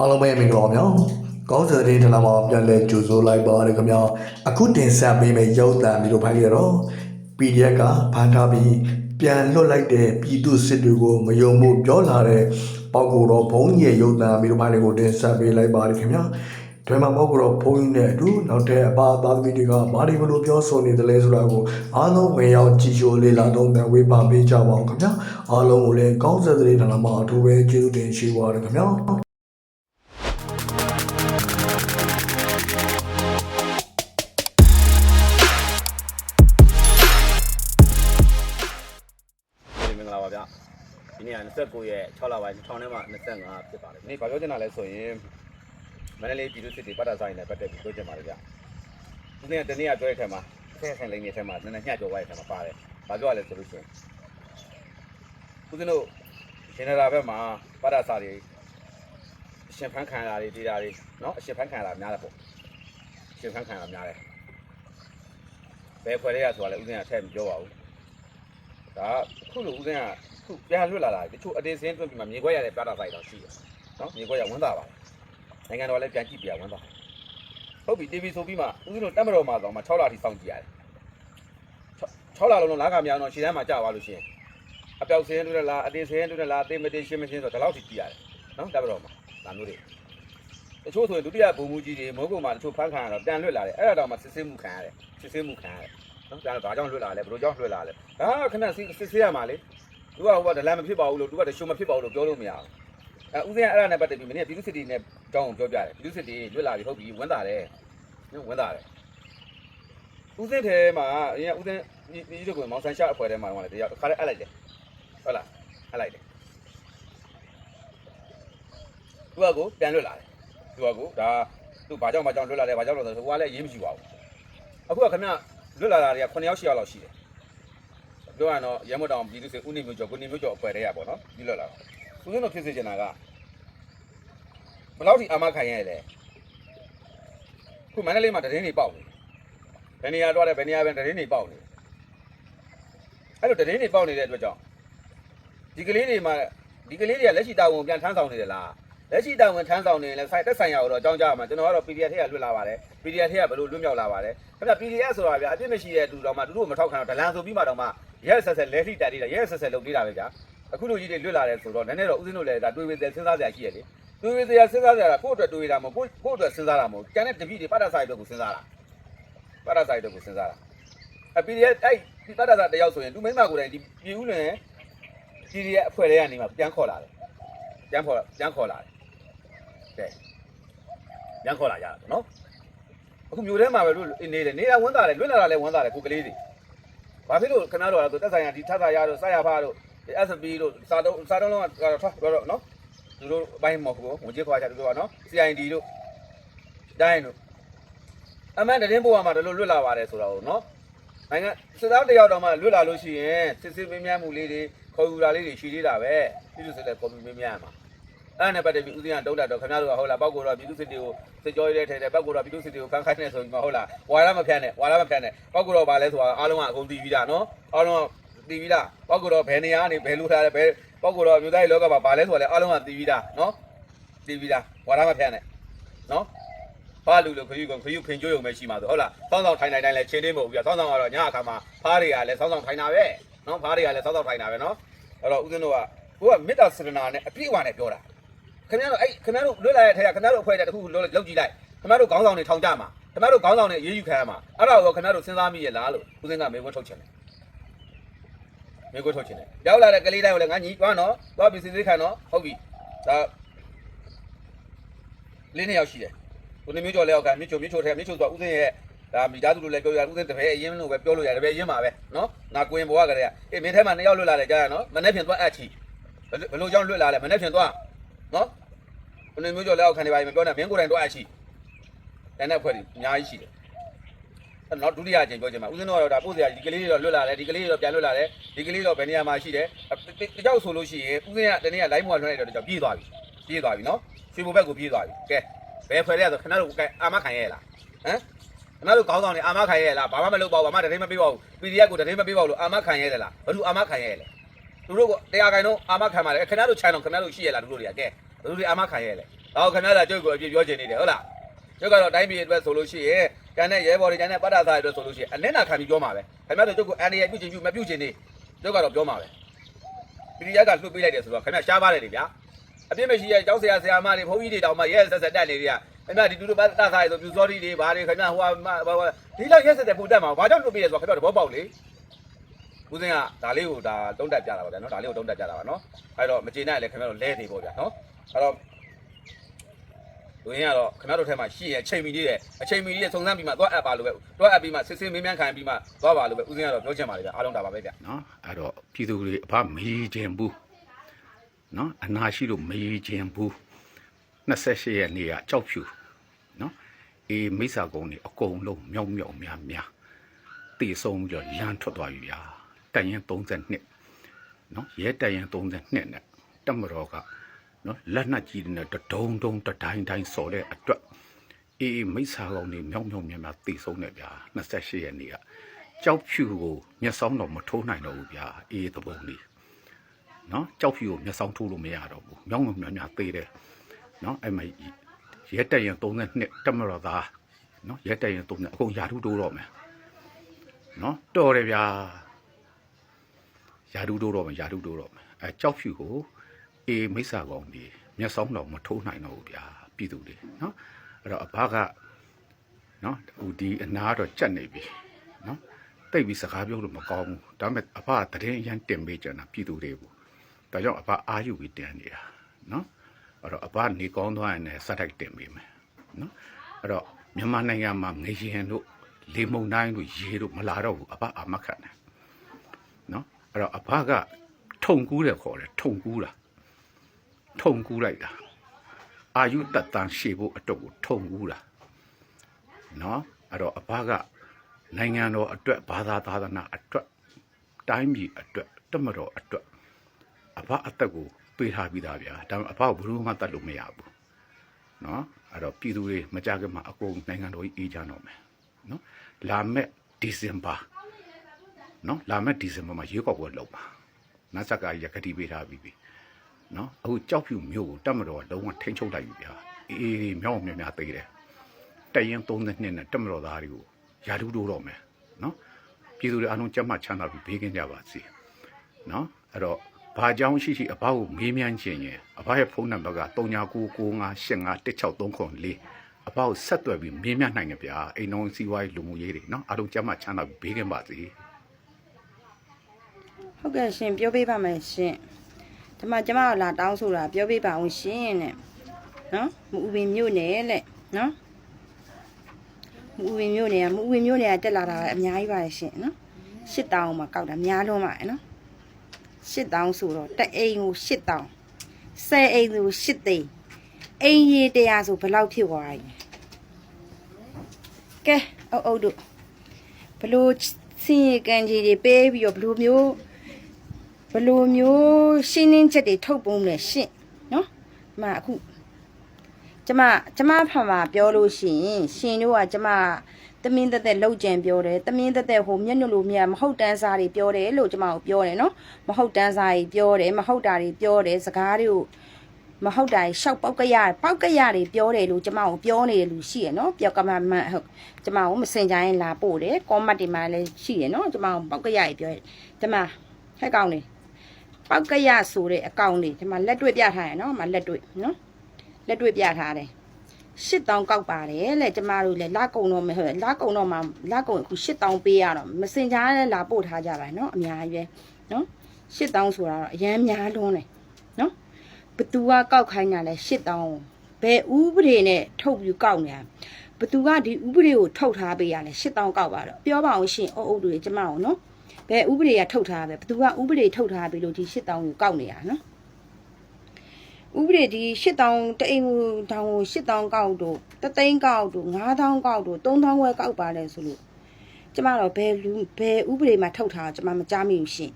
အားလုံးပဲမင်္ဂလာပါဗျာကောင်းစတဲ့တလာမှာပြန်လဲကြိုဆိုလိုက်ပါရခင်ဗျာအခုတင်ဆက်ပေးမယ့်ရုပ်သံမျိုးဖိုင်လေးတော့ PDF ကဖန်ထားပြီးပြန်လွတ်လိုက်တဲ့ပြည်သူစစ်တွေကိုမယုံမှုပြောလာတဲ့ပေါက်ကိုတော့ဘုံကြီးရဲ့ရုပ်သံမျိုးဖိုင်လေးကိုတင်ဆက်ပေးလိုက်ပါရခင်ဗျာဒီမှာပေါက်ကိုတော့ဘုံကြီးနဲ့အတူနောက်တဲ့အပါအသားသမီးတွေကဘာတွေဘလို့ပြောဆိုနေတယ်လဲဆိုတာကိုအားလုံးဝင်ရောက်ကြည့်ရှုလေ့လာတော့ပြန်ဝေးပါပေးကြပါအောင်ခင်ဗျာအားလုံးကိုလည်းကောင်းစတဲ့တလာမှာအထူးပဲကျေးဇူးတင်ရှိပါရခင်ဗျာ နေ့က29ရက်6လပိုင်း2000ထဲမှာ25ဖြစ်ပါတယ်။နေ့ဘာပြောချင်တာလဲဆိုရင်မန္တလေးပြည်သူစစ်တီပတ်တာဆိုင်နဲ့ပတ်သက်ပြီးပြောချင်ပါတယ်ဗျ။ဒီနေ့တနေ့ကပြောတဲ့ထဲမှာအထက်ဆိုင်လိမ့်နေတဲ့ထဲမှာနည်းနည်းညှပြောသွားတဲ့ထဲမှာပါတယ်။ဘာပြောရလဲဆိုလို့ရှိရင်ဦးဇင်းတို့ရှင်နာဘက်မှာပတ်တာစာတွေအရှင်ဖန်းခံရတာတွေတွေ့တာတွေနော်အရှင်ဖန်းခံရတာများတယ်ပေါ့။ရှင်ဖန်းခံရတာများတယ်။ဘယ်ခွဲလဲရဆိုတာလဲဦးဇင်းကထည့်မပြောပါဘူး။ ဒါခုလိုဦးစင်းကခုပြန်လွတ်လာတာတချို့အတင်းစင်းတွက်ပြီးမှမြေခွက်ရတဲ့ပြတာဖိုက်တော့ရှိတယ်နော်မြေခွက်ရဝန်တာပါနိုင်ငံတော်လည်းပြန်ကြည့်ပြဝန်တာဟုတ်ပြီ TV ဆိုပြီးမှဦးစင်းတို့တက်မတော်မှာတော့မှ6လအထိစောင့်ကြည့်ရတယ်6လလုံးလုံးလာကမြောင်တော့ရှည်တန်းမှာကြာသွားလို့ရှိရင်အပြောက်စင်းတွေ့လားအတင်းစင်းတွေ့လားအသေးမသေးရှင်းမရှင်းဆိုတော့ဒီလောက်ထိကြည့်ရတယ်နော်တက်မတော်မှာဒါမျိုးတွေတချို့ဆိုရင်ဒုတိယဘုံမူကြီးတွေမိုးကုံမှာတချို့ဖန်ခံရတော့တန်လွတ်လာတယ်အဲ့ဒါတော့မှစစ်စစ်မှုခံရတယ်စစ်စစ်မှုခံရတယ် နော်ဒါတော့ဘာကြောင့်လွတ်လာလဲဘယ်လိုကြောင့်လွတ်လာလဲဒါကခဏစစ်စစ်ဆေးရမှာလေသူကဟိုကဒလန်မဖြစ်ပါဘူးလို့သူကတရှုံမဖြစ်ပါဘူးလို့ပြောလို့မရဘူးအဲဦးစင်းအဲ့ဒါနဲ့ပတ်သက်ပြီးမင်းကပြည်သူစစ်တီနဲ့တောင်းပြောပြတယ်ပြည်သူစစ်တီလွတ်လာပြီဟုတ်ပြီဝန်တာတယ်နော်ဝန်တာတယ်ဦးစင်းထဲမှာအရင်ဦးစင်းဒီဒီတို့ကမောင်ဆန်ရှာအဖွဲ့ထဲမှာတော့လေတယောက်ခါလေးအပ်လိုက်တယ်ဟုတ်လားအပ်လိုက်တယ်သူကကိုပြန်လွတ်လာတယ်သူကကိုဒါသူဘာကြောင့်ဘာကြောင့်လွတ်လာတယ်ဘာကြောင့်လို့ဆိုတော့ဟိုကလည်းရေးမရှိပါဘူးအခုကခင်ဗျ လွတ်လာတာတွေက9ယောက်10ယောက်လောက်ရှိတယ်ပြောရတော့ရဲမတောင်ပြည်သူစစ်ဦးနေမျိုးကျော်ကိုနေမျိုးကျော်အဖွဲတည်းရပါတော့ပြီးလွတ်လာတော့သူတို့ဖြစ်စေချင်တာကဘယ်လောက်ထိအာမခံရလဲခုမန္တလေးမှာတရင်တွေပေါက်နေဘယ်နေရာတော့တယ်ဘယ်နေရာပဲတရင်တွေပေါက်နေအဲ့လိုတရင်တွေပေါက်နေတဲ့အတွက်ကြောင့်ဒီကလေးတွေမှာဒီကလေးတွေကလက်ရှိတာဝန်ပြန်ထမ်းဆောင်နေတယ်လား လက်ရှိတာဝန်ထမ်းဆောင်နေရင်လည်းဆိုင်တက်ဆိုင်ရတော့အကြောင်းကြားမှာကျွန်တော်ကတော့ PDF ထက်ကလွတ်လာပါတယ် PDF ထက်ကဘယ်လိုလွတ်မြောက်လာပါတယ်ခင်ဗျ PDF ဆိုတာဗျာအပြစ်မရှိတဲ့သူတော်မှသူတို့မထောက်ခံတော့ဒလန်ဆိုပြီးမှတော့မှရဲဆက်ဆက်လဲထိတက်နေတာရဲဆက်ဆက်လုပ်နေတာပဲဗျာအခုလိုကြီးတွေလွတ်လာတယ်ဆိုတော့နည်းနည်းတော့ဥစဉ်တို့လည်းဒါတွေးဝေးတယ်စဉ်းစားစရာရှိရလေတွေးဝေးစရာစဉ်းစားစရာကိုယ့်အတွက်တွေးတာမဟုတ်ကိုယ့်အတွက်စဉ်းစားတာမဟုတ်ကျန်တဲ့တပည့်တွေပတ်တာဆိုင်အတွက်ကိုစဉ်းစားတာပတ်တာဆိုင်အတွက်ကိုစဉ်းစားတာအ PDF အဲ့ဒီပတ်တာဆိုင်တယောက်ဆိုရင်လူမိမကိုယ်တိုင်ဒီပြည်ဦးလွင် PDF အဖွဲ့တွေကနေမှပြန်ခေါ်လာတယ်ပြန်ခေါ်ပြန်ခေါ်လာတယ် ကဲပြန်ခေါ်လာကြတာနော်အခုမျိုးထဲမှာပဲလို့နေတယ်နေတာဝန်းတာတယ်လွတ်လာတာလည်းဝန်းတာတယ်ကိုကလေးတွေဘာဖြစ်လို့ခဏတော့လားဆိုတက်ဆိုင်ရာဒီထပ်သာရတို့စရဖားတို့ SB တို့စာတုံးစာတုံးလုံးကထွက်တော့တော့နော်သူတို့အပိုင်းမဟုတ်ဘူးဝင်ကြခွာချသူတို့ကနော် CID တို့တိုင်းတို့အမှန်တရင်ပေါ်မှာတို့လွတ်လာပါတယ်ဆိုတော့နော်နိုင်ငံစစ်သားတယောက်တော့မှလွတ်လာလို့ရှိရင်စစ်စစ်မင်းများမှုလေးတွေခေါ်ယူတာလေးတွေရှိသေးတာပဲပြည်သူစစ်တဲ့ခေါ်ယူမင်းများမှာ အဲ့နဲ့ပတ်သက်ပြီးဦးစင်းကတုံးတာတော့ခင်ဗျားတို့ကဟုတ်လားပောက်ကိုတော့ပြည်သူစစ်တွေကိုစစ်ကြောရေးတဲ့ထဲတဲ့ပောက်ကိုတော့ပြည်သူစစ်တွေကိုခန်းခိုင်းနေဆိုပြီးမှဟုတ်လားဝါရမဖြတ်နဲ့ဝါရမဖြတ်နဲ့ပောက်ကိုတော့ဗာလဲဆိုတာအားလုံးကအကုန်သိပြီးသားနော်အားလုံးကသိပြီးသားပောက်ကိုတော့ဘယ်နေရာကနေဘယ်လိုထားလဲဘယ်ပောက်ကိုတော့မြို့သားရေးလောကမှာဗာလဲဆိုတာလဲအားလုံးကသိပြီးသားနော်သိပြီးသားဝါရမဖြတ်နဲ့နော်ဘာလူလို့ခရီးကခရီးဖင်ကြိုးရုံပဲရှိမှာဆိုဟုတ်လားစောင်းဆောင်ထိုင်နိုင်တိုင်းလဲချင်းတင်းမဟုတ်ဘူးပြစောင်းဆောင်ကတော့ညအခါမှာဖားတွေကလည်းစောင်းဆောင်ထိုင်တာပဲနော်ဖားတွေကလည်းစောင်းဆောင်ထိုင်တာပဲနော်အဲ့တော့ဦးဇင်းတို့ကကိုကမေတ္တာစရနာနဲ့အပြည့်အဝနဲ့ပြောတာ ခင်ဗျားတို့အဲ့ခင်ဗျားတို့လွတ်လာတဲ့ထဲကခင်ဗျားတို့အဖွဲ့တဲ့တခုခုလောက်လောက်ကြည့်လိုက်ခင်ဗျားတို့ခေါင်းဆောင်တွေထောင်ကြမှာခင်ဗျားတို့ခေါင်းဆောင်တွေအေးအေးယူခံရမှာအဲ့ဒါကိုခင်ဗျားတို့စဉ်းစားမိရဲ့လားလို့ဦးစင်းကမေခွန်းထုတ်ချင်တယ်မေခွန်းထုတ်ချင်တယ်ရောက်လာတဲ့ကလေးတိုင်းကိုလည်းငါညီသွားနော်သွားပြီးစစ်စစ်ခံနော်ဟုတ်ပြီဒါလေးနှစ်ယောက်ရှိတယ်ကိုနေမျိုးကျော်လက်အောက်ကမြစ်ချိုမြစ်ချိုထဲမြစ်ချိုဆိုဦးစင်းရဲ့ဒါမိသားစုလိုလည်းပြောရဦးစင်းတပည့်အရင်လို့ပဲပြောလို့ရတယ်တပည့်အရင်ပါပဲနော်ငါကိုရင်ဘဝကလေးကအေးမင်းထဲမှာနှစ်ယောက်လွတ်လာတယ်ကြားရနော်မနေ့ဖြန်သွားအပ်ချီဘယ်လိုကြောင့်လွတ်လာလဲမနေ့ဖြန်သွား နော်ဘယ်လိုမျိုးကြော်လက်အောက်ခံနေပါရင်မပြောနဲ့မင်းကိုယ်တိုင်တော့အရှိတန်တဲ့ဖွဲ့ကြီးအများကြီးရှိတယ်အဲ့တော့ဒုတိယအကြိမ်ပြောချင်မှာဦးဇင်းတော်ကတော့ဒါပို့စရာဒီကလေးတွေတော့လွတ်လာတယ်ဒီကလေးတွေတော့ပြန်လွတ်လာတယ်ဒီကလေးတော့ဘယ်နေရာမှာရှိတယ်တကြောက်ဆိုလို့ရှိရင်ဦးဇင်းကတနေ့က live မှာလွှမ်းလိုက်တော့တကြောက်ပြေးသွားပြီပြေးသွားပြီနော်ရွှေဘုံဘက်ကိုပြေးသွားပြီကဲဘယ်ဖွဲ့လဲဆိုခဏတို့အာမခံရဲလားဟမ်ခဏတို့ကောင်းဆောင်နေအာမခံရဲလားဘာမှမလုပ်ပါဘူးဘာမှတတိမပေးပါဘူး PDF ကိုတတိမပေးပါဘူးလို့အာမခံရဲတယ်လားဘယ်သူအာမခံရဲလဲသူတို့ကတရားခိုင်တော့အာမခံပါလေခဏတို့ channel ခဏတို့ရှိရလားသူတို့တွေကကဲ ဘယ်သူတွေအာမခံရဲလဲတော့ခင်ဗျားကကျုပ်ကိုအပြည့်ပြောချင်နေတယ်ဟုတ်လားကျုပ်ကတော့တိုင်းပြည်အတွက်ဆိုလို့ရှိရင်ကျန်တဲ့ရဲဘော်တွေကျန်တဲ့ပတ်တာသားတွေအတွက်ဆိုလို့ရှိရင်အနစ်နာခံပြီးပြောမှာပဲခင်ဗျားတို့ကျုပ်ကိုအန်ဒီရဲ့ပြုချင်ပြုမပြုချင်နေကျုပ်ကတော့ပြောမှာပဲပြည်ရက်ကလွှတ်ပေးလိုက်တယ်ဆိုတော့ခင်ဗျားရှားပါတယ်လေဗျာအပြစ်မရှိရဲ့ကျောင်းဆရာဆရာမတွေဘုန်းကြီးတွေတောင်မှရဲဆက်ဆက်တက်နေတွေကခင်ဗျားဒီတူတူပတ်တာသားတွေဆိုပြူစောတိတွေဘာတွေခင်ဗျားဟိုဟာဒီလောက်ရဲဆက်ဆက်ပို့တက်မှာဘာကြောင့်လွှတ်ပေးရဆိုတော့ခင်ဗျားတို့ဘောပေါက်လေဦးစင်းကဒါလေးကိုဒါတုံးတက်ပြတာပါဗျာနော်ဒါလေးကိုတုံးတက်ပြတာပါနော်အဲ့တော့မကျေနပ်လည်းခင်ဗျားတို့လဲနေပေါ့ဗျာနော် အဲ့တော့လူရင်းကတော့ခင်ဗျားတို့ထဲမှာရှိရဲ့အချိန်မီလေးရဲ့အချိန်မီလေးရဲ့စုံစမ်းပြီးမှသွားအပ်ပါလို့ပဲသွားအပ်ပြီးမှစစ်စစ်မင်းမြန်းခံပြီးမှသွားပါလို့ပဲဦးစင်းကတော့ပြောချင်ပါလေဗျာအားလုံးဒါပါပဲဗျာနော်အဲ့တော့ပြည်သူတွေအဖမေးခြင်းဘူးနော်အနာရှိလို့မေးခြင်းဘူး28ရက်နေ့ကကြောက်ဖြူနော်အေးမိစ္ဆာကုန်းနေအကုန်လုံးမြောက်မြောက်များများတည်ဆုံးပြီးတော့လမ်းထွက်သွားပြီဗျာတန်ရင်32နော်ရဲတန်ရင်32နဲ့တက်မတော်က နော်လက်နက်ကြီးတွေနဲ့တဒုံဒုံတတိုင်းတိုင်းစော်တဲ့အတွက်အေးမိစ္ဆာကုန်းနေမြောက်မြောက်များများတည်ဆုံးတယ်ဗျာ28ရက်နေ့ကကြောက်ဖြူကိုမျက်စောင်းတော့မထိုးနိုင်တော့ဘူးဗျာအေးသဘုံလေးနော်ကြောက်ဖြူကိုမျက်စောင်းထိုးလို့မရတော့ဘူးမြောင်းမြောင်းများသေးတယ်နော်အဲ့မှာရဲတက်ရင်32တက်မတော်သားနော်ရဲတက်ရင်32အကုန်ယာထုတိုးတော့မယ်နော်တော်တယ်ဗျာယာထုတိုးတော့မယ်ယာထုတိုးတော့မယ်အဲကြောက်ဖြူကို အေးမိစ္ဆာကောင်ဒီမျက်စောင်းတော့မထိုးနိုင်တော့ဘူးဗျာပြည်သူတွေနော်အဲ့တော့အဘကနော်ဟိုဒီအနာတော့ကြက်နေပြီနော်တိတ်ပြီးစကားပြောလို့မကောင်းဘူးဒါပေမဲ့အဖကတရင်အရန်တင်ပေးကြတာပြည်သူတွေကိုဒါကြောင့်အဖအာယူပြီးတင်နေတာနော်အဲ့တော့အဖနေကောင်းသွားရင်လည်းစက်တိုက်တင်ပေးမယ်နော်အဲ့တော့မြန်မာနိုင်ငံမှာငရင်တို့လေမုန်တိုင်းတို့ရေတို့မလာတော့ဘူးအဖအာမခံတယ်နော်အဲ့တော့အဖကထုံကူးတယ်ခေါ်တယ်ထုံကူးတာ ထုံကူးလိုက်တာအာယုတတန်ရှေဖို့အတွက်ကိုထုံကူးတာနော်အဲ့တော့အဘကနိုင်ငံတော်အတွက်ဘာသာသာသနာအတွက်တိုင်းပြည်အတွက်တမတော်အတွက်အဘအသက်ကိုပေးထားပြီးသားဗျာဒါပေမဲ့အဘကိုဘယ်လိုမှတတ်လို့မရဘူးနော်အဲ့တော့ပြည်သူတွေမကြခင်မှာအကုန်နိုင်ငံတော်ကြီးအေးချမ်းတော့မယ်နော်လာမယ့်ဒီဇင်ဘာနော်လာမယ့်ဒီဇင်ဘာမှာရွေးကောက်ပွဲလုပ်ပါနတ်ဆက်ကရကတိပေးထားပြီးပြီ နော်အခုကြောက်ဖြူမြို့ကိုတက်မတော်ကလုံးဝထိန်းချုပ်လိုက်ပြီဗျာအေးအေးမြောက်မြောက်များသေးတယ်တရင်32နဲ့တက်မတော်သားတွေကိုယာတူးတိုးတော့မယ်နော်ပြည်သူတွေအားလုံးကြက်မှချမ်းသာပြီးဘေးကင်းကြပါစေနော်အဲ့တော့ဘာကြောင့်ရှိရှိအဘကိုမေးမြန်းခြင်းရင်အဘရဲ့ဖုန်းနံပါတ်က3999851634အဘကိုဆက်သွယ်ပြီးမေးမြန်းနိုင်ကြဗျာအိမ်တော်စီးပွားရေးလူမှုရေးတွေနော်အားလုံးကြက်မှချမ်းသာပြီးဘေးကင်းပါစေဟုတ်ကဲ့ရှင်ပြောပေးပါမယ်ရှင် ဒီမှာကျမတို့လာတောင်းဆိုတာပြောပေးပါအောင်ရှင်တဲ့နော်မူဝင်မြို့နယ်လက်နော်မူဝင်မြို့နယ်ကမူဝင်မြို့နယ်ကတက်လာတာအများကြီးပါတယ်ရှင်နော်ရှစ်တောင်းမှာကောက်တာများလွန်းပါတယ်နော်ရှစ်တောင်းဆိုတော့တအိမ်ကိုရှစ်တောင်းဆယ်အိမ်ကိုရှစ်သိန်းအိမ်ကြီးတရားဆိုဘယ်လောက်ဖြစ်သွားပြီကဲအုပ်အုပ်တို့ဘလို့စင်ရကန်ကြီးတွေပေးပြီးတော့ဘလို့မျိုး ဘယ်လိုမျိုးရှင်းလင်းချက်တွေထုတ်ပုံလဲရှင့်နော်ဒီမှာအခုကျမကျမဖာမှာပြောလို့ရှိရင်ရှင်တို့ကကျမတမင်းတက်တက်လောက်ကြံပြောတယ်တမင်းတက်တက်ဟိုမျက်နှာလိုမြတ်မဟုတ်တန်းစားတွေပြောတယ်လို့ကျမကိုပြောတယ်နော်မဟုတ်တန်းစားတွေပြောတယ်မဟုတ်တာတွေပြောတယ်စကားတွေကိုမဟုတ်တာတွေရှောက်ပောက်ကရပောက်ကရတွေပြောတယ်လို့ကျမကိုပြောနေတယ်လူရှိရနော်ပြောက်ကမမန်ဟုတ်ကျမကိုမစင်ကြရင်လာပို့တယ်ကောမတ်တွေမှာလည်းရှိရနော်ကျမကိုပောက်ကရတွေပြောတယ်ကျမဟဲ့ကောင်းနေ ပောက်ကရဆိုတဲ့အကောင့်လေးဒီမှာလက်တွေ့ပြထားရနော်ဒီမှာလက်တွေ့နော်လက်တွေ့ပြထားတယ်8000ကောက်ပါတယ်လေကျမတို့လည်းလာကုံတော့မဟုတ်လာကုံတော့မှလာကုံအခု8000ပေးရတော့မစင်ချားလည်းလာပို့ထားကြပါနော်အများကြီးပဲနော်8000ဆိုတာတော့အရန်များလွန်းတယ်နော်ဘသူကကောက်ခိုင်းတာလဲ8000ဘယ်ဥပဒေနဲ့ထုတ်ပြီးကောက်နေတာဘသူကဒီဥပဒေကိုထုတ်ထားပေးရလဲ8000ကောက်ပါတော့ပြောပါအောင်ရှင်အုပ်အုပ်တွေကျမအောင်နော် ဘယ်ဥပဒေကထုတ်ထားပဲဘသူကဥပဒေထုတ်ထားပြီလို့ဒီ8000ကိုကောက်နေရနော်ဥပဒေဒီ8000တအိမ်ကိုတောင်ကို8000ကောက်တို့တသိန်းကောက်တို့9000ကောက်တို့3000ဝဲကောက်ပါလဲဆိုလို့ကျမတော့ဘယ်လူဘယ်ဥပဒေမှာထုတ်ထားကျမမကြားမိဘူးရှင်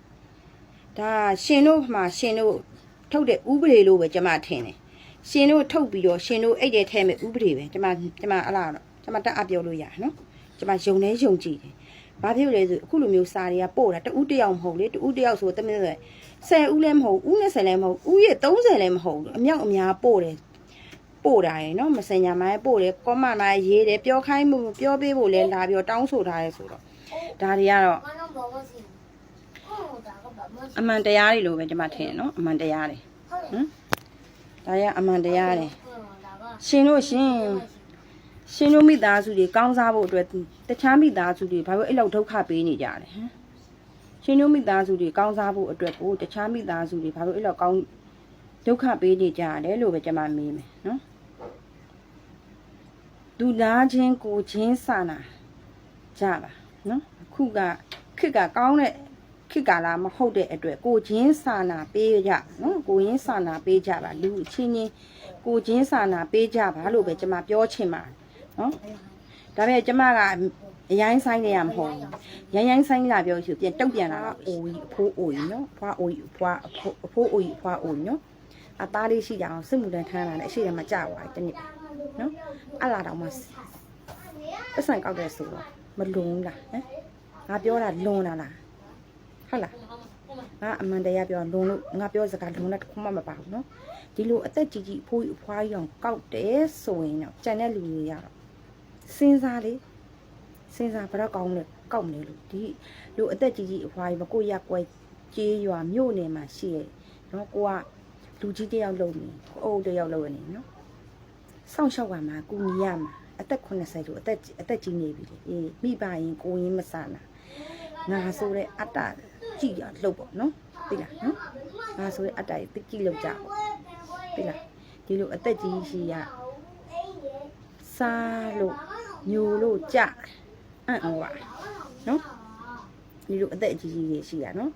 ဒါရှင်တို့မှာရှင်တို့ထုတ်တဲ့ဥပဒေလို့ပဲကျမထင်တယ်ရှင်တို့ထုတ်ပြီးတော့ရှင်တို့အဲ့တဲ့ထဲမဲ့ဥပဒေပဲကျမကျမအလားတော့ကျမတက်အပြောလို့ရနော်ကျမယုံနေယုံကြည်တယ် ဘာဖြစ်လဲဆိုအခုလိုမျိုးစာတွေကပို့တာတူးတယောက်မဟုတ်လေတူးတယောက်ဆိုတမင်းဆို10ဦးလည်းမဟုတ်ဦး20လည်းမဟုတ်ဦးရဲ့30လည်းမဟုတ်ဘူးအမြောက်အများပို့တယ်ပို့တာရယ်နော်မစင်ညာမိုင်းပို့တယ်ကောမမိုင်းရေးတယ်ပြောခိုင်းမှုပြောပေးဖို့လဲလာပြောတောင်းဆိုထားရဲဆိုတော့ဒါတွေကတော့မနဘောဘောစီဟုတ်တာကဘာမစီအမှန်တရားတွေလို့ပဲကျွန်မထင်တယ်နော်အမှန်တရားတွေဟုတ်ဟမ်ဒါရအမှန်တရားတွေဒါကရှင်တို့ရှင် ရှင်တို့မိသားစုတွေကောင်းစားဖို့အတွက်တခြားမိသားစုတွေဘာလို့အဲ့လောက်ဒုက္ခပေးနေကြလဲဟမ်ရှင်တို့မိသားစုတွေကောင်းစားဖို့အတွက်ကိုတခြားမိသားစုတွေဘာလို့အဲ့လောက်ကောင်းဒုက္ခပေးနေကြတယ်လို့ပဲကျွန်မမေးမယ်နော်ဒူလာချင်းကိုချင်းစာနာကြပါနော်အခုကခစ်ကကောင်းတဲ့ခစ်ကလာမဟုတ်တဲ့အတွက်ကိုချင်းစာနာပေးကြနော်ကိုရင်းစာနာပေးကြပါလူအချင်းချင်းကိုချင်းစာနာပေးကြပါလို့ပဲကျွန်မပြောချင်ပါတယ် နော်ဒါပေမဲ့ကျွန်မကအရိုင်းဆိုင်နေရမဟုတ်ဘူးရိုင်းရိုင်းဆိုင်လာပြောချင်ပြန်တုတ်ပြန်လာတာအိုကြီးအဖိုးအိုကြီးနော်ဖွားအိုကြီးဖွားအဖိုးအဖိုးအိုကြီးဖွားအိုကြီးနော်အသားလေးရှိကြအောင်စစ်မှုတန်းထမ်းလာတယ်အရှိတယ်မကြပါဘူးတနည်းနော်အဲ့လာတော့မှပတ်စံကောက်တဲ့ဆိုတော့မလွန်ဘူးလားဟမ်ငါပြောတာလွန်လာလားဟုတ်လားငါအမှန်တရားပြောလွန်လို့ငါပြောစကားလွန်တဲ့တစ်ခုမှမပါဘူးနော်ဒီလိုအသက်ကြီးကြီးအဖိုးကြီးအဖွားကြီးအောင်ကောက်တယ်ဆိုရင်တော့ကြံတဲ့လူတွေရတော့ စဉ်းစားလေစဉ်းစားဘယ်တော့ကောင်းလဲကောက်မလဲလို့ဒီလူအသက်ကြီးကြီးအဖွားကြီးမကိုရက်ကွယ်ကြေးရွာမြို့နယ်မှာရှိရဲ့နော်ကိုကလူကြီးတယောက်လုံနေကိုအုပ်တယောက်လုံနေနော်စောင့်ရှောက်ရမှာကုညီရမှာအသက်80လို့အသက်အသက်ကြီးနေပြီလေအေးမိဘရင်ကိုရင်းမဆာနာငါဆိုတဲ့အတ္တကြည့်ရလှုပ်ပေါ့နော်သိလားနော်ငါဆိုတဲ့အတ္တကြီးကြည့်လှုပ်ကြပေါ့သိလားဒီလိုအသက်ကြီးရှိရစားလို့ ညိုလို့ကြအံ့ဩပါနော်ဒီလိုအသက်ကြီးကြီးတွေရှိရနော်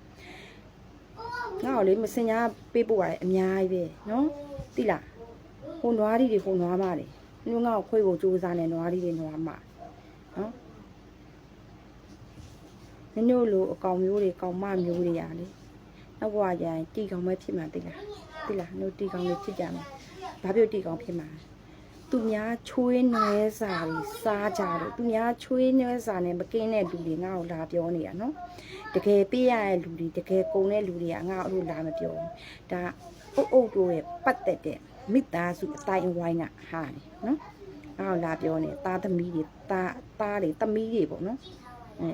ငါ့ကိုလေမစင်ညာပေးပို့ရတယ်အများကြီးပဲနော်သိလားဟိုနွားတွေဟိုနွားမတွေညငါ့ကိုခွေးကိုစူးစားနေနွားတွေနွားမနော်နင်တို့လိုအကောင်မျိုးတွေကောင်မမျိုးတွေရလေနောက်ဘဝကျရင်တီကောင်ပဲဖြစ်မှာသိလားသိလားတို့တီကောင်လေးဖြစ်ကြမှာဘာဖြစ်တီကောင်ဖြစ်မှာ သူများချွေးနွဲစာတွေစားကြတယ်သူများချွေးနွဲစာနဲ့မကင်းတဲ့လူတွေငါ့ကိုလာပြောနေတာနော်တကယ်ပေးရတဲ့လူတွေတကယ်ကုန်တဲ့လူတွေကငါ့ကိုလာမပြောဘူးဒါအုပ်အုပ်တို့ရဲ့ပတ်သက်တဲ့မိသားစုအတိုင်းအဝိုင်းကဟာနေနော်ငါ့ကိုလာပြောနေသားသမီးတွေသားသားတွေသမီးတွေပေါ့နော်အဲ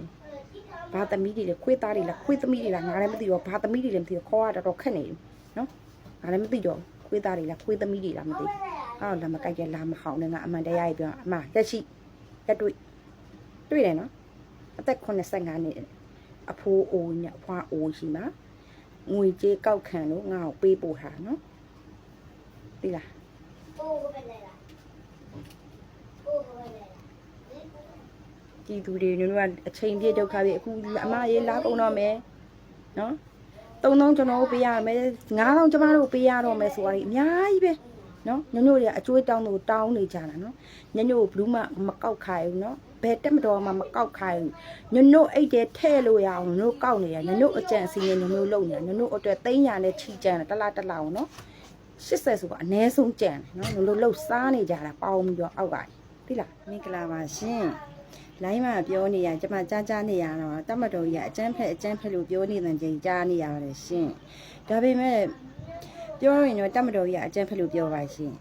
ဘာသမီးတွေလဲခွေးသားတွေလားခွေးသမီးတွေလားငါလည်းမသိတော့ဘာသမီးတွေလည်းမသိတော့ခေါ်ရတော့တော်ခက်နေပြီနော်ငါလည်းမသိတော့ဘူးခွေးသားတွေလားခွေးသမီးတွေလားမသိဘူး အော်လာမကြိုက်ကြလာမဟောင်းနဲ့ငါအမှန်တရားကြီးပြောအမလက်ရှိလက်တွေ့တွေ့တယ်နော်အသက်85နှစ်အဖိုးအိုညအဖွားအိုရှိမှာငွေကြေးကောက်ခံလို့ငါ့ကိုပေးပို့တာနော်သိလားဘိုးကိုပဲလဲလားဘိုးကိုပဲလဲလားကြည်သူတွေတို့ကအချိန်ပြည့်ဒုက္ခတွေအခုအမရေးလာကုန်တော့မယ်နော်သုံးသုံးကျွန်တော်တို့ပေးရမယ်ငါးလုံးကျမတို့ပေးရတော့မယ်ဆိုတာကြီးအများကြီးပဲ နော်ညညို့တွေကအကျွေးတောင်းလို့တောင်းနေကြတာနော်ညညို့ဘလူးမမကောက်ခိုင်းဘူးနော်ဘယ်တက်မတော်မှမကောက်ခိုင်းဘူးညညို့အိတ်တဲထဲ့လို့ရအောင်ညညို့ကောက်နေရညညို့အကြံစီနေညညို့လုံနေညညို့အတွက်သိန်းညာနဲ့ချီကြံတယ်တလားတလားအောင်နော်80ဆိုကအနည်းဆုံးကြံတယ်နော်ညညို့လှုပ်စားနေကြတာပေါင်းပြီးတော့အောက်ကသိလားမင်္ဂလာပါရှင်လိုင်းမှာပြောနေရကျမကြားကြားနေရတော့တတ်မတော်ကြီးကအကျန်းဖက်အကျန်းဖက်လို့ပြောနေတဲ့ချိန်ကြားနေရပါတယ်ရှင်ဒါပေမဲ့ ပြောရင်တော့တတ်မတော်ကြီးကအကျန်းဖက်လို့ပြောပါရှင်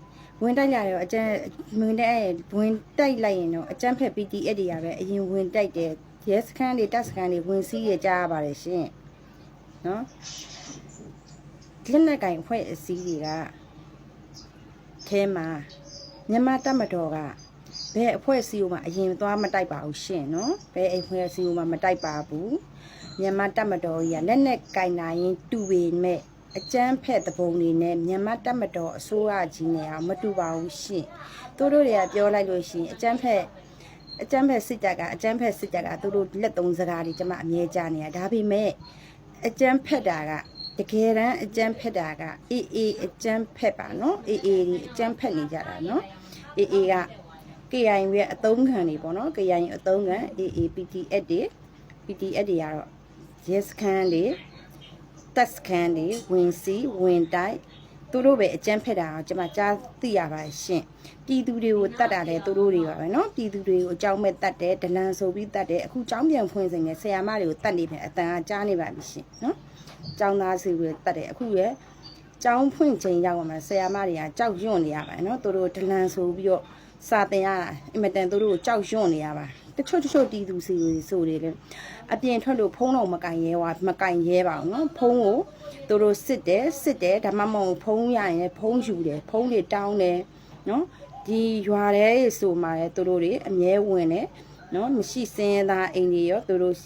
ဝင်တိုက်လာတော့အကျန်းဝင်တိုက်ဝင်တိုက်လိုက်ရင်တော့အကျန်းဖက် PDF တွေကပဲအရင်ဝင်တိုက်တယ်ရဲစခန်းတွေတပ်စခန်းတွေဝင်စီးရကြရပါတယ်ရှင်နော်လက်နက်ကင်အဖွဲ့အစည်းတွေကအဲမှာမြန်မာတပ်မတော်ကဘယ်အဖွဲ့အစည်းကိုမှအရင်သွားမတိုက်ပါဘူးရှင်နော်ဘယ်အဖွဲ့အစည်းကိုမှမတိုက်ပါဘူးမြန်မာတပ်မတော်ကြီးကလက်နက်ကင်နိုင်ရင်တူပေမဲ့ အကျန်းဖက်တပုံတွေနဲ့မြန်မာတက်မတော်အစိုးရကြီးနေအောင်မတူပါဘူးရှင်သူတို့တွေကပြောလိုက်လို့ရှိရင်အကျန်းဖက်အကျန်းဖက်စစ်တပ်ကအကျန်းဖက်စစ်တပ်ကသူတို့လက်သုံးစကားတွေကျွန်မအမြဲကြားနေရဒါပေမဲ့အကျန်းဖက်တာကတကယ်တမ်းအကျန်းဖက်တာကအေးအေးအကျန်းဖက်ပါနော်အေးအေးဒီအကျန်းဖက်နေကြတာနော်အေးအေးက KIN ရဲ့အသုံးခံတွေပေါ့နော် KIN အသုံးခံ AAPTF တွေ PTF တွေကတော့ yes ခန်းတွေ တက်စကန်တွေဝင်စီဝင်တိုက်သူတို့ပဲအကျန်းဖက်တာကိုကျွန်မကြားသိရပါရှင်ပြည်သူတွေကိုတတ်တာလည်းသူတို့တွေပါပဲเนาะပြည်သူတွေကိုအကြောင်းမဲ့တတ်တယ်ဒလန်ဆိုပြီးတတ်တယ်အခုကြောင်းပြန်ဖွင့်စင်နဲ့ဆရာမတွေကိုတတ်နေပြီအတန်ကကြားနေပါပြီရှင်เนาะကျောင်းသားစီတွေတတ်တယ်အခုရယ် ကျောင်းဖွင့်ချိန်ရောက်မှဆရာမတွေကကြောက်ရွံ့နေရပါတယ်နော်သူတို့ဒလန်ဆိုပြီးတော့စာတင်ရတာအင်မတန်သူတို့ကိုကြောက်ရွံ့နေရပါ တချို့တချို့တီးသူစီဆိုတွေလေအပြင်ထွက်လို့ဖုံးတော့မကင်ရဲပါမကင်ရဲပါဘူးနော်ဖုံးကိုသူတို့စစ်တယ်စစ်တယ်ဒါမှမဟုတ်ဖုံးရရင်ဖုံးယူတယ်ဖုံးတွေတောင်းတယ်နော်ဒီရွာထဲဆိုမှလည်းသူတို့တွေအမြဲဝင်တယ်နော်မရှိစင်းသားအိမ်တွေရောသူတို့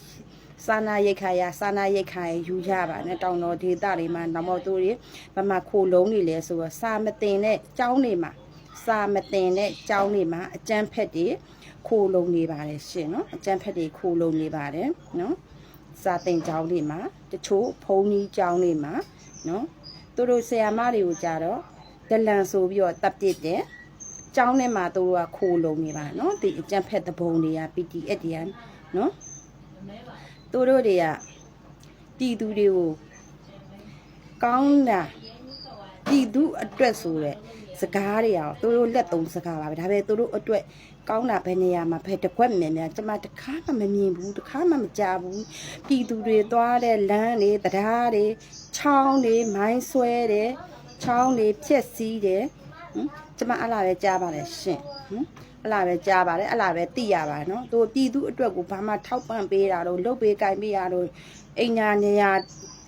စာနာရိတ်ခါရစာနာရိတ်ခါရယူကြပါနဲ့တောင်တော်ဒေသတွေမှာနောက်မသူတွေဗမာခိုလုံးတွေလဲဆိုတော့စာမတင်တဲ့ကျောင်းတွေမှာစာမတင်တဲ့ကျောင်းတွေမှာအကျန်းဖက်တွေ ခိုလုံးနေပါတယ်ရှင်နော်အကျန်းဖက်တွေခိုလုံးနေပါတယ်နော်စာတင်ကျောင်းတွေမှာတချို့ဘုံကြီးကျောင်းတွေမှာနော်သူတို့ဆရာမတွေကိုကြတော့ဒလန်ဆိုပြီးတော့တပ်ပစ်တယ်ကျောင်းထဲမှာသူတို့ကခိုလုံးနေပါနော်ဒီအကျန်းဖက်တဘုံတွေက PDF တွေကနော်သူတို့တွေကပြည်သူတွေကိုကောင်းတာပြည်သူအတွက်ဆိုတဲ့စကားတွေရောသူတို့လက်သုံးစကားပါပဲဒါပေမဲ့သူတို့အတွက် ကောင်းတာဘယ်နေရာမှာဘယ်တစ်ခွက်မြင်များကျွန်မတစ်ခါမှမမြင်ဘူးတစ်ခါမှမကြားဘူးပြည်သူတွေသွားတဲ့လမ်းတွေတရားတွေချောင်းတွေမိုင်းဆွဲတယ်ချောင်းတွေဖြက်စီးတယ်ဟမ်ကျွန်မအဲ့လာပဲကြားပါတယ်ရှင်ဟမ်အဲ့လာပဲကြားပါတယ်အဲ့လာပဲသိရပါတယ်နော်သူပြည်သူအတွက်ကိုဘာမှထောက်ပံ့ပေးတာတော့လုပ်ပေးကြိုင်ပေးရတော့အိမ်ညာနေရာ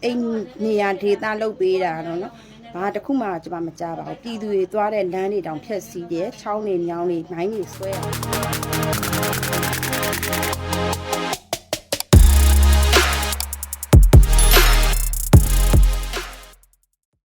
အိမ်နေရာဒေသလုပ်ပေးတာတော့နော် ဘာတစ်ခုမှကျွန်မမကြားပါဘူးပြည်သူတွေသွားတဲ့လမ်းတွေတောင်ဖြက်စီးတယ်ချောင်းတွေညောင်းတွေမိုင်းတွေဆွဲရတယ်